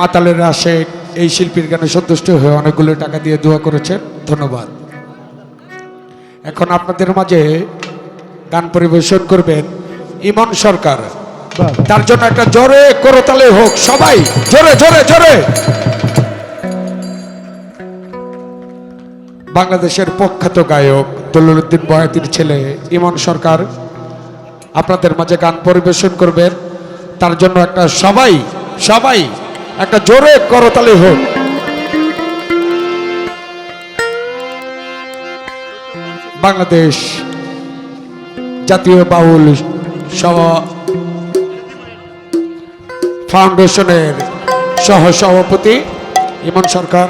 মাতালের আসে এই শিল্পীর গানে সন্তুষ্ট হয়ে অনেকগুলো টাকা দিয়ে দোয়া করেছেন। ধন্যবাদ। এখন আপনাদের মাঝে গান পরিবেশন করবেন ইমন সরকার। তার জন্য একটা জোরে করতালে হোক সবাই। জোরে জোরে জোরে। বাংলাদেশের প্রখ্যাত গায়ক দলুদ্দিন বয়াতির ছেলে ইমন সরকার আপনাদের মাঝে গান পরিবেশন করবেন। তার জন্য একটা সবাই সবাই একটা জোরে করতালি হোক। বাংলাদেশ জাতীয় বাউল সভা ফাউন্ডেশনের সহ সভাপতি ইমন সরকার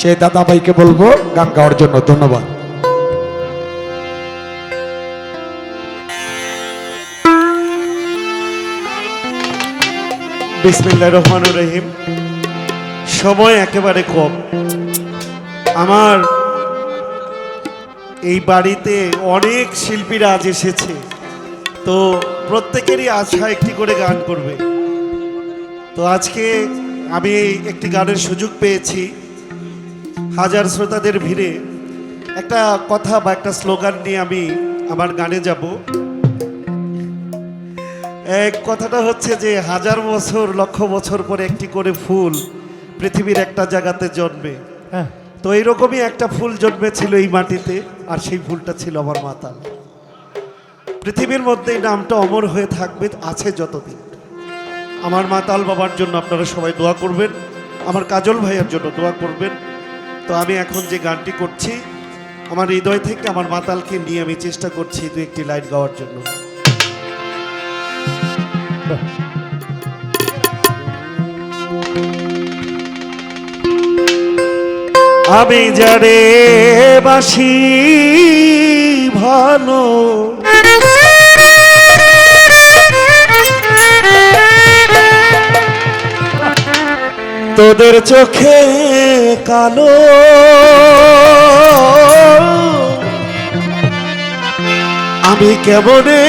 সেই দাদাভাইকে বলব গান গাওয়ার জন্য ধন্যবাদ। বিসমিল্লাহ রহমান রহিম। সময় একেবারে কম। আমার এই বাড়িতে অনেক শিল্পীরা আজ এসেছে। তো প্রত্যেকেরই আশা একটি করে গান করবে। তো আজকে আমি একটি গানের সুযোগ পেয়েছি। হাজার শ্রোতাদের ভিড়ে। একটা কথা বা একটা স্লোগান নিয়ে আমি আমার গানে যাব। এক কথাটা হচ্ছে যে হাজার বছর লক্ষ বছর পরে একটি করে ফুল পৃথিবীর একটা জায়গাতে জন্মে। তো এইরকমই একটা ফুল জন্মেছিল এই মাটিতে আর সেই ফুলটা ছিল আমার মাতাল পৃথিবীর মধ্যে নামটা অমর হয়ে থাকবে আছে যতদিন। আমার মাতাল বাবার জন্য আপনারা সবাই দোয়া করবেন আমার কাজল ভাইয়ের জন্য দোয়া করবেন। তো আমি এখন যে গানটি করছি আমার হৃদয় থেকে আমার মাতালকে নিয়ে আমি চেষ্টা করছি দু একটি লাইন গাওয়ার জন্য। আমি যারে বাসি ভালো তোদের চোখে কালো। আমি কেমনে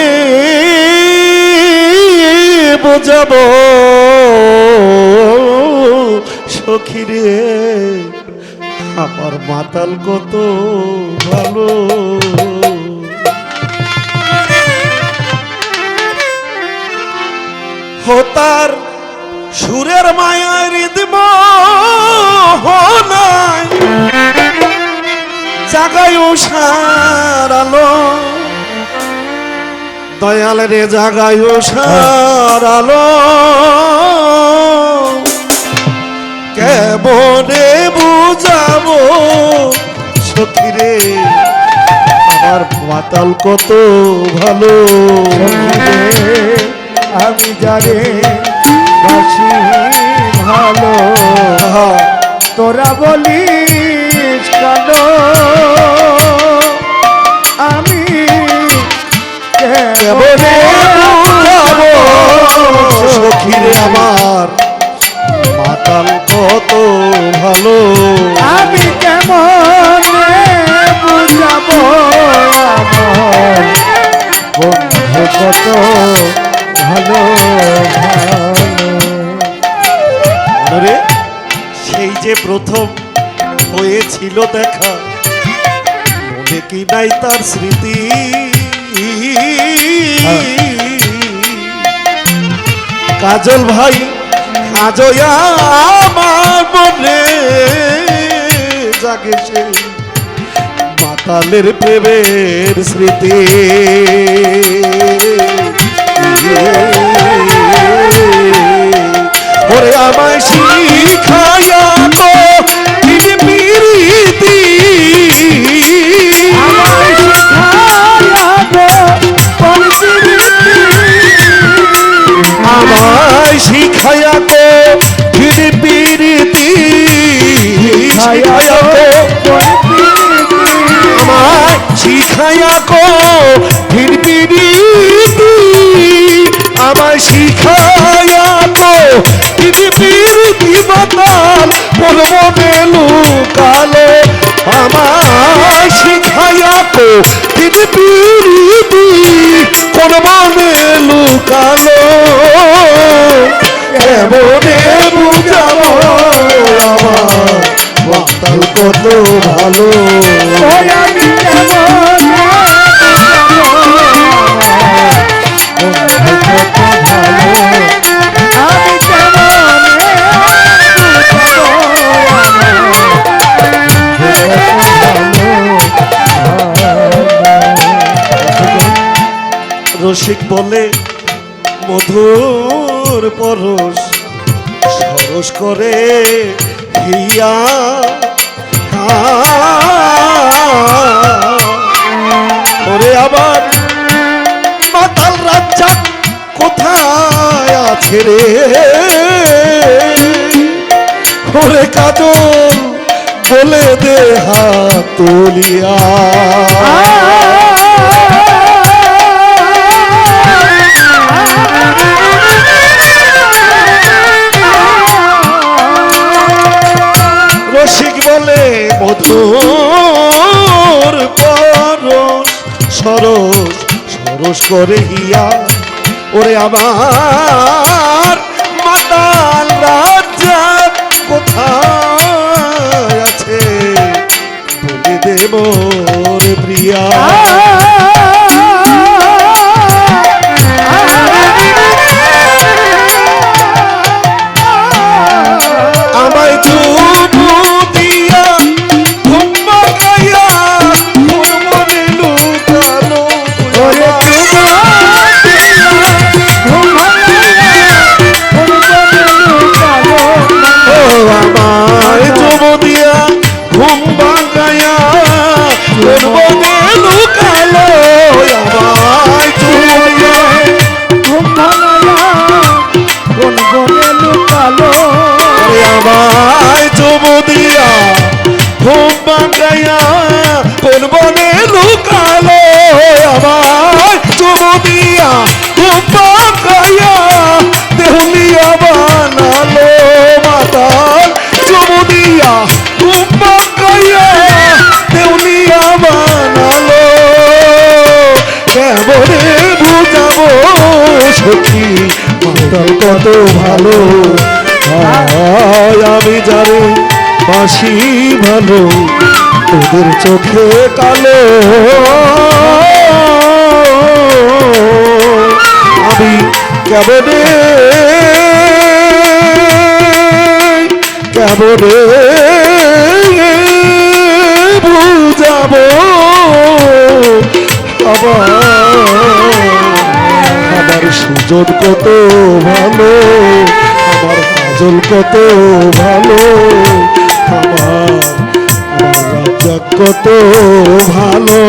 বোঝাবো। সখিরে আমার মাতাল কত ভালো। হতার সুরের মায়ার রিদম নাই। জাগায় সারালো দয়াল রে জাগায় সারালো কেমনে বুঝাবো সখিরে আমার মাতাল কত ভালো। আমি যারে বাসি ভালো। তোরা বলিস কেন? ভালো রে সেই যে প্রথম হয়েছিল দেখা, মনে কি নাই তার স্মৃতি? কাজল ভাই আজও আমার মনে জাগে সেই মাতালের প্রেমের স্মৃতি। ওরে আমায় শিখায়া তো তিনি পিরিতি। আমায় শিখায়া তো তিনি পিরিতি। শিখায়া তো আমায় শিখায়া কো শিখায়া রসিক বলে মধুর পরশ সরস করে হিয়া ওরে আবার মাতাল রাজ্জা কোথায় আছে রে? ওরে কাজল বলে দে হাতুলিয়া রসিক সরস করে গিয়া ওরে আমার আমায় চুমু দিয়া ঘুম ভাঙাইয়া কোন বনে লুকালো আমায় চুমু দিয়া, ঘুম ভাঙাইয়া দেহুলিয়া বানালো মাতাল। চুমু দিয়া, ঘুম ভাঙাইয়া দেহুলিয়া বানালো। কেমনে বুঝাবো সত্যি? মাতাল কত ভালো। বাসি ভালো, তোদের চোখে কালো। আমি কেমনে কেমনে বুঝাবো? আমার সুজন কত ভালো, আমার কাজল কত ভালো। কত ভালো